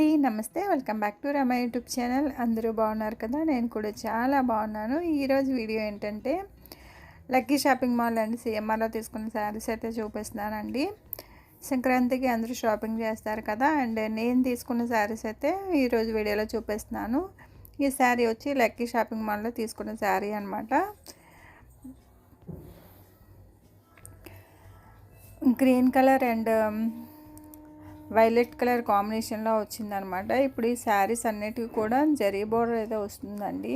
అండి. నమస్తే. Welcome back to Rama YouTube channel. అందరూ బాగున్నారు కదా? నేను కూడా చాలా బాగున్నాను. ఈరోజు వీడియో ఏంటంటే లక్కీ షాపింగ్ మాల్ అండి సిఎంఆర్లో తీసుకున్న శారీస్ అయితే చూపిస్తున్నానండి. సంక్రాంతికి అందరూ షాపింగ్ చేస్తారు కదా? అండ్ నేను తీసుకున్న శారీస్ అయితే ఈరోజు వీడియోలో చూపిస్తున్నాను. ఈ శారీ వచ్చి లక్కీ షాపింగ్ మాల్లో తీసుకున్న శారీ అనమాట green colour and violet colour కాంబినేషన్లో వచ్చిందనమాట. ఇప్పుడు ఈ శారీస్ అన్నిటికీ కూడా జరీ బోర్డర్ అయితే వస్తుందండి.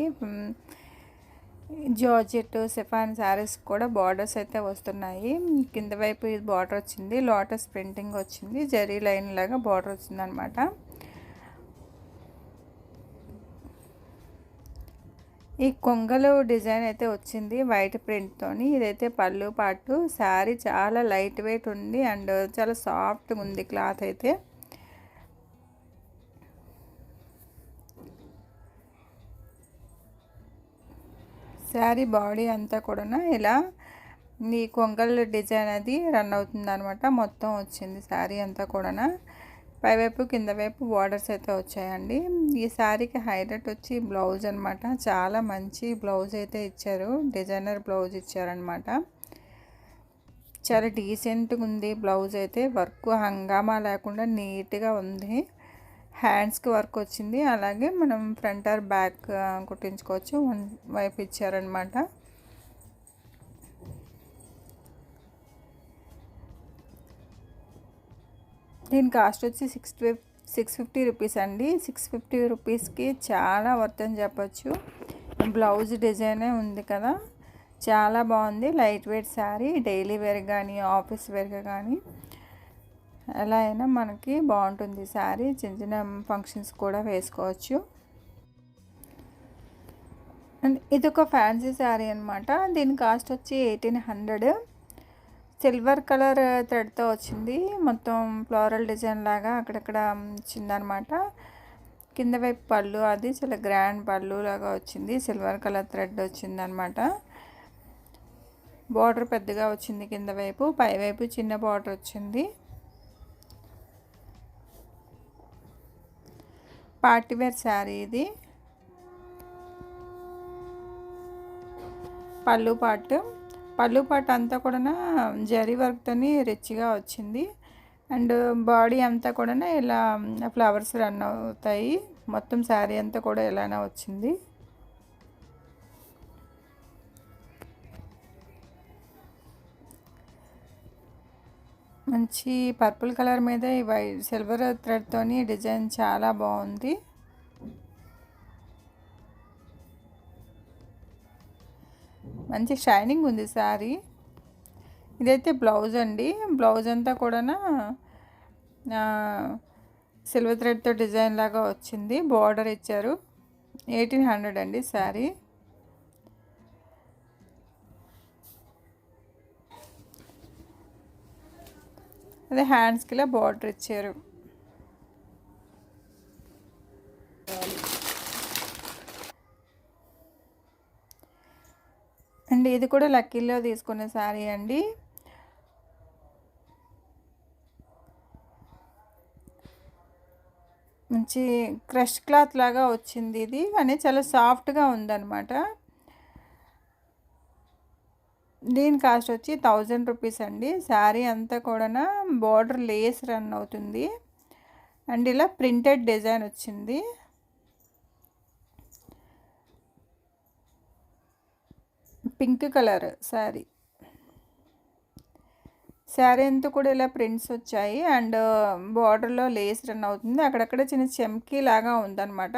జార్జెట్ సెఫాన్ శారీస్ కూడా బార్డర్స్ అయితే వస్తున్నాయి. కింద వైపు ఇది బార్డర్ వచ్చింది లోటస్ ప్రింటింగ్ వచ్చింది జరీ లైన్ లాగా బార్డర్ వచ్చిందనమాట. ఈ కొంగలు డిజైన్ అయితే వచ్చింది వైట్ ప్రింట్తో ఇదైతే పళ్ళు పాటు శారీ చాలా లైట్ వెయిట్ ఉంది అండ్ చాలా సాఫ్ట్గా ఉంది క్లాత్ అయితే. శారీ బాడీ అంతా కూడా ఇలా ఈ కొంగల్ డిజైన్ అది రన్ అవుతుంది అనమాట మొత్తం వచ్చింది శారీ అంతా కూడా పైవైపు కింద వైపు బార్డర్స్ అయితే వచ్చాయండి. ఈ శారీకి హైలైట్ వచ్చి బ్లౌజ్ అనమాట చాలా మంచి బ్లౌజ్ అయితే ఇచ్చారు. డిజైనర్ బ్లౌజ్ ఇచ్చారనమాట చాలా డీసెంట్గా ఉంది బ్లౌజ్ అయితే. వర్క్ హంగామా లేకుండా నీట్గా ఉంది. హ్యాండ్స్కి వర్క్ వచ్చింది. అలాగే మనం ఫ్రంట్ ఆర్ బ్యాక్ కుట్టించుకోవచ్చు. వన్ వైపు ఇచ్చారనమాట దీని కాస్ట్ వచ్చి సిక్స్ సిక్స్ ఫిఫ్టీ రూపీస్ అండి. సిక్స్ ఫిఫ్టీ రూపీస్కి చాలా వర్త్ అని చెప్పచ్చు. బ్లౌజ్ డిజైనే ఉంది కదా. చాలా బాగుంది. Light weight sari daily wear కానీ ఆఫీస్ వేర్గా కానీ ఎలా అయినా మనకి బాగుంటుంది శారీ. చిన్న చిన్న ఫంక్షన్స్ కూడా వేసుకోవచ్చు. అండ్ ఇది ఒక ఫ్యాన్సీ శారీ అనమాట దీని కాస్ట్ వచ్చి ఎయిటీన్ హండ్రెడ్. సిల్వర్ కలర్ థ్రెడ్తో వచ్చింది. మొత్తం ఫ్లోరల్ డిజైన్ లాగా అక్కడక్కడ వచ్చిందనమాట. కింద వైపు పళ్ళు అది చాలా గ్రాండ్ పళ్ళు లాగా వచ్చింది. సిల్వర్ కలర్ థ్రెడ్ వచ్చిందనమాట. బార్డర్ పెద్దగా వచ్చింది కింద వైపు. పై వైపు చిన్న బార్డర్ వచ్చింది. పార్టీవేర్ శారీ ఇది. పళ్ళు పాటు పళ్ళు పాట అంతా కూడా జరీ వర్క్తోని రిచ్గా వచ్చింది. అండ్ బాడీ అంతా కూడా ఇలా ఫ్లవర్స్ రన్ అవుతాయి. మొత్తం శారీ అంతా కూడా ఇలానే వచ్చింది. మంచి పర్పుల్ కలర్ మీద ఈ వైట్ సిల్వర్ థ్రెడ్తోని డిజైన్ చాలా బాగుంది. మంచి షైనింగ్ ఉంది శారీ. ఇదైతే బ్లౌజ్ అండి. బ్లౌజ్ అంతా కూడా సిల్వర్ థ్రెడ్తో డిజైన్ లాగా వచ్చింది. బార్డర్ ఇచ్చారు. ఎయిటీన్ హండ్రెడ్ అండి శారీ. అదే హ్యాండ్స్కి ఇలా బార్డర్ ఇచ్చారు. అండ్. ఇది కూడా లక్కీలో తీసుకున్న శారీ అండి. మంచి క్రష్ క్లాత్ లాగా వచ్చింది ఇది. కానీ చాలా సాఫ్ట్గా ఉందన్నమాట. దీని కాస్ట్ వచ్చి థౌజండ్ రూపీస్ అండి. శారీ అంతా కూడా బార్డర్ లేస్ రన్ అవుతుంది. అండ్ ఇలా ప్రింటెడ్ డిజైన్ వచ్చింది. పింక్ కలర్ శారీ శారీ అంతా కూడా ఇలా ప్రింట్స్ వచ్చాయి. అండ్ బార్డర్లో లేస్ రన్ అవుతుంది. అక్కడక్కడ చిన్న చెమ్కీ లాగా ఉందన్నమాట.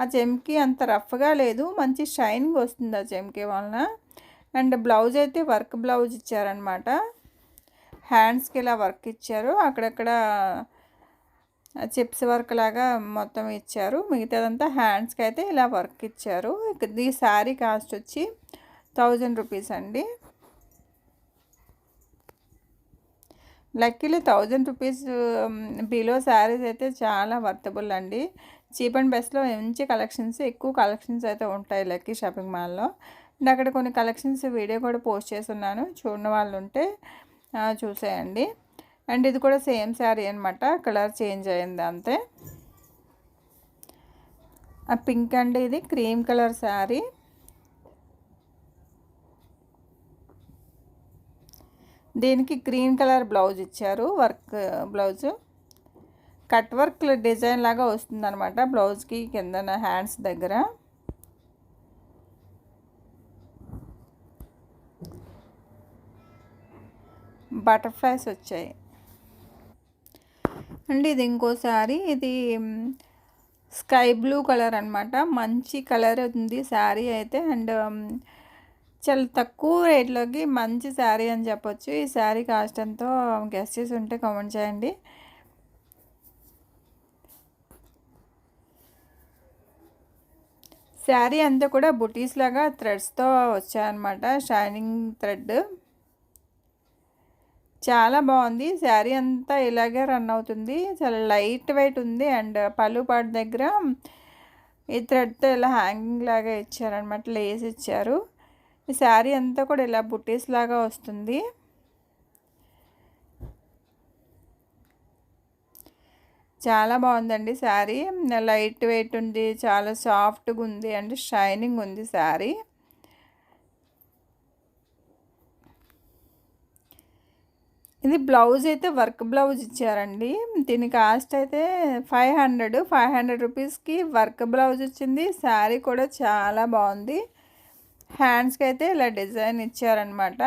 ఆ చెమ్కీ అంత రఫ్గా లేదు. మంచి షైనింగ్ వస్తుంది ఆ చెమ్కీ వలన. అండ్ బ్లౌజ్ అయితే వర్క్ బ్లౌజ్ ఇచ్చారనమాట హ్యాండ్స్కి ఇలా వర్క్ ఇచ్చారు. అక్కడక్కడ చిప్స్ వర్క్ లాగా మొత్తం ఇచ్చారు. మిగతాదంతా హ్యాండ్స్కి అయితే ఇలా వర్క్ ఇచ్చారు. ఈ శారీ కాస్ట్ వచ్చి థౌజండ్ రూపీస్ అండి. Luckily thousand rupees below saris అయితే చాలా వర్తబుల్ అండి. చీప్ అండ్ బెస్ట్లో మంచి కలెక్షన్స్ ఎక్కువ కలెక్షన్స్ అయితే ఉంటాయి లక్కీ షాపింగ్ మాల్లో. అండ్ అక్కడ కొన్ని కలెక్షన్స్ వీడియో కూడా పోస్ట్ చేస్తున్నాను. చూడని వాళ్ళు ఉంటే చూసేయండి. అండ్ ఇది కూడా సేమ్ శారీ అనమాట కలర్ చేంజ్ అయింది అంతే. ఆ పింక్ అండి ఇది క్రీమ్ కలర్ శారీ దీనికి గ్రీన్ కలర్ బ్లౌజ్ ఇచ్చారు. Work blouse. Cut work design లాగా వస్తుందన్నమాట బ్లౌజ్కి కింద హ్యాండ్స్ దగ్గర. బటర్ఫ్లైస్ వచ్చాయి. అండి ఇది ఇంకోసారి ఇది స్కై బ్లూ కలర్ అనమాట మంచి కలర్ ఉంది శారీ అయితే అండ్ చాలా తక్కువ రేట్లోకి మంచి శారీ అని చెప్పొచ్చు. ఈ శారీ కాస్ట్ ఎంతో గెస్ట్ చేసి ఉంటే కామెంట్ చేయండి. శారీ అంతా కూడా బుటీస్ లాగా థ్రెడ్స్తో వచ్చాయన్నమాట. Shining thread. చాలా బాగుంది. శారీ అంతా ఇలాగే రన్ అవుతుంది. చాలా లైట్ వెయిట్ ఉంది. అండ్ పళ్ళు పాటు దగ్గర ఈ థ్రెడ్తో ఇలా హ్యాంగింగ్ లాగా ఇచ్చారనమాట లేస్ ఇచ్చారు. ఈ శారీ అంతా కూడా ఇలా బుట్టీస్ లాగా వస్తుంది. చాలా బాగుందండి శారీ. లైట్ వెయిట్ ఉంది చాలా సాఫ్ట్గా ఉంది అండ్ షైనింగ్ ఉంది శారీ. ఇది బ్లౌజ్ అయితే వర్క్ బ్లౌజ్ ఇచ్చారండి. దీని కాస్ట్ అయితే ఫైవ్ హండ్రెడ్. ఫైవ్ హండ్రెడ్ రూపీస్కి వర్క్ బ్లౌజ్ వచ్చింది. శారీ కూడా చాలా బాగుంది. హ్యాండ్స్కి అయితే ఇలా డిజైన్ ఇచ్చారనమాట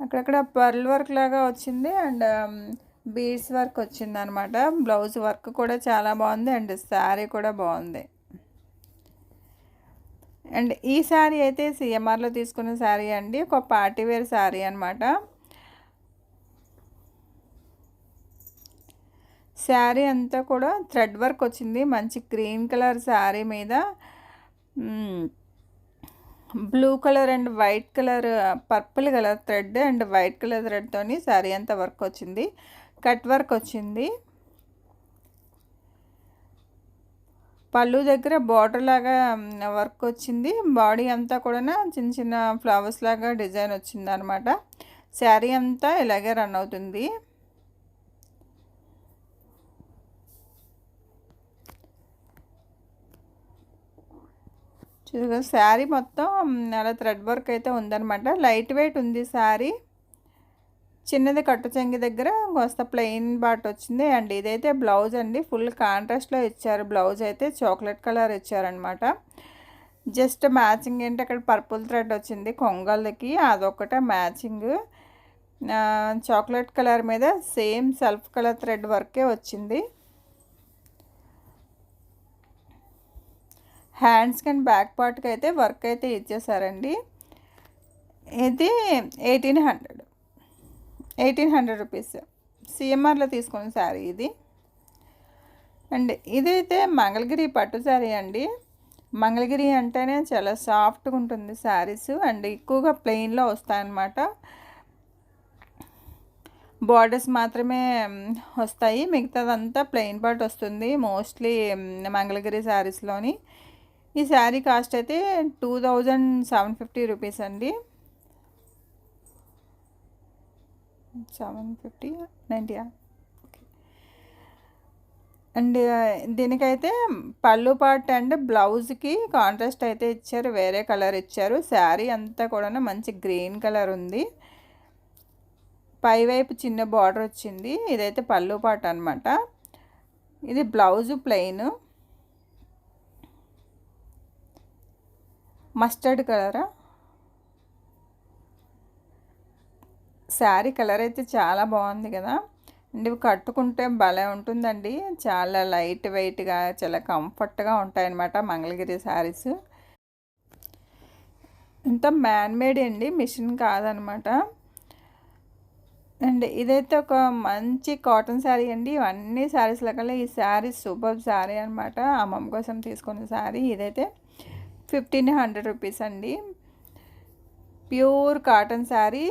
అక్కడక్కడ పర్ల్ వర్క్ లాగా వచ్చింది అండ్ బీడ్స్ వర్క్ వచ్చింది అనమాట బ్లౌజ్ వర్క్ కూడా చాలా బాగుంది అండ్ శారీ కూడా బాగుంది. అండ్ ఈ శారీ అయితే సిఎంఆర్లో తీసుకున్న శారీ అండి. ఒక పార్టీ వేర్ శారీ అనమాట శారీ అంతా కూడా థ్రెడ్ వర్క్ వచ్చింది. మంచి గ్రీన్ కలర్ శారీ మీద. Blue colour and white colour purple colour thread and white colour థ్రెడ్తో శారీ అంతా వర్క్ వచ్చింది. కట్ వర్క్ వచ్చింది. పళ్ళు దగ్గర బార్డర్ లాగా వర్క్ వచ్చింది. బాడీ అంతా కూడా చిన్న చిన్న ఫ్లవర్స్ లాగా డిజైన్ వచ్చింది అనమాట శారీ అంతా ఇలాగే రన్ అవుతుంది. చూసుకో శారీ మొత్తం అలా థ్రెడ్ వర్క్ అయితే ఉందనమాట లైట్ వెయిట్ ఉంది శారీ. చిన్నది కట్టు చెంగి దగ్గర కొంత ప్లెయిన్ బాట్ వచ్చింది. అండ్ ఇదైతే బ్లౌజ్ అండి. ఫుల్ కాంట్రాస్ట్లో ఇచ్చారు. బ్లౌజ్ అయితే చాక్లెట్ కలర్ ఇచ్చారనమాట జస్ట్ మ్యాచింగ్ ఏంటి అక్కడ పర్పుల్ థ్రెడ్ వచ్చింది కొంగళ్ళకి అదొకటే మ్యాచింగ్. చాక్లెట్ కలర్ మీద సేమ్ సెల్ఫ్ కలర్ థ్రెడ్ వర్కే వచ్చింది. హ్యాండ్స్కి అండ్ బ్యాక్ పార్ట్కి అయితే వర్క్ అయితే ఇచ్చేసారండి. ఇది eighteen hundred. Eighteen hundred rupees. సిఎంఆర్లో తీసుకున్న శారీ ఇది. అండ్ ఇదైతే మంగళగిరి పట్టు శారీ అండి. మంగళగిరి అంటేనే చాలా సాఫ్ట్గా ఉంటుంది శారీస్. అండ్ ఎక్కువగా ప్లెయిన్లో వస్తాయన్నమాట. బార్డర్స్ మాత్రమే వస్తాయి. మిగతాదంతా ప్లెయిన్ పార్ట్ వస్తుంది. మోస్ట్లీ మంగళగిరి శారీస్లోని. ఈ శారీ కాస్ట్ అయితే two thousand seven fifty rupees అండి. సెవెన్ ఫిఫ్టీ నైంటీయా అండ్ దీనికైతే పళ్ళు పార్ట్ అండ్ బ్లౌజ్కి కాంట్రాస్ట్ అయితే ఇచ్చారు వేరే కలర్ ఇచ్చారు. శారీ అంతా కూడా మంచి గ్రీన్ కలర్ ఉంది. పైవైపు చిన్న బార్డర్ వచ్చింది ఇదైతే పళ్ళు పార్ట్ అనమాట ఇది బ్లౌజు ప్లెయిన్. మస్టర్డ్ కలరా? శారీ కలర్ అయితే చాలా బాగుంది కదా. అండ్ ఇవి కట్టుకుంటే భలే ఉంటుందండి. చాలా లైట్ వెయిట్గా చాలా కంఫర్ట్గా ఉంటాయన్నమాట మంగళగిరి శారీస్. ఇంత మ్యాన్ మేడ్ అండి మిషన్ కాదనమాట అండ్ ఇదైతే ఒక మంచి కాటన్ శారీ అండి. ఇవన్నీ శారీస్ల కల్లా ఈ శారీ సూపర్ శారీ అనమాట అమ్మమ్మ కోసం తీసుకున్న శారీ ఇదైతే. ఫిఫ్టీన్ హండ్రెడ్ రూపీస్ అండి. Pure cotton sari.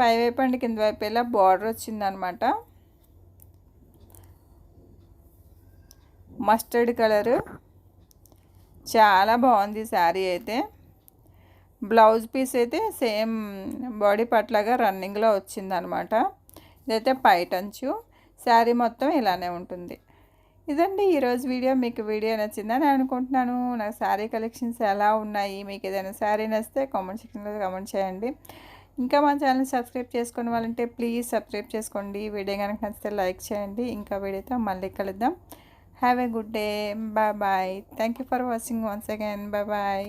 పైవైపు అండి కింద వైపు ఇలా బార్డర్ వచ్చిందనమాట. Mustard colour. చాలా బాగుంది శారీ అయితే. బ్లౌజ్ పీస్ అయితే సేమ్ బాడీ పట్లాగా రన్నింగ్లో వచ్చిందనమాట. ఇదైతే పైటంచు. శారీ మొత్తం ఇలానే ఉంటుంది. ఇదండి ఈరోజు వీడియో. మీకు వీడియో నచ్చిందని అనుకుంటున్నాను. నాకు శారీ కలెక్షన్స్ ఎలా ఉన్నాయి? మీకు ఏదైనా శారీ నచ్చితే కామెంట్ సెక్షన్లో కామెంట్ చేయండి. ఇంకా మా ఛానల్ సబ్స్క్రైబ్ చేసుకుని వాళ్ళంటే ప్లీజ్ సబ్స్క్రైబ్ చేసుకోండి. వీడియో కనుక నచ్చితే లైక్ చేయండి. ఇంకా వీడియోతో మళ్ళీ కలుద్దాం. Have a good day bye bye thank you for watching once again bye bye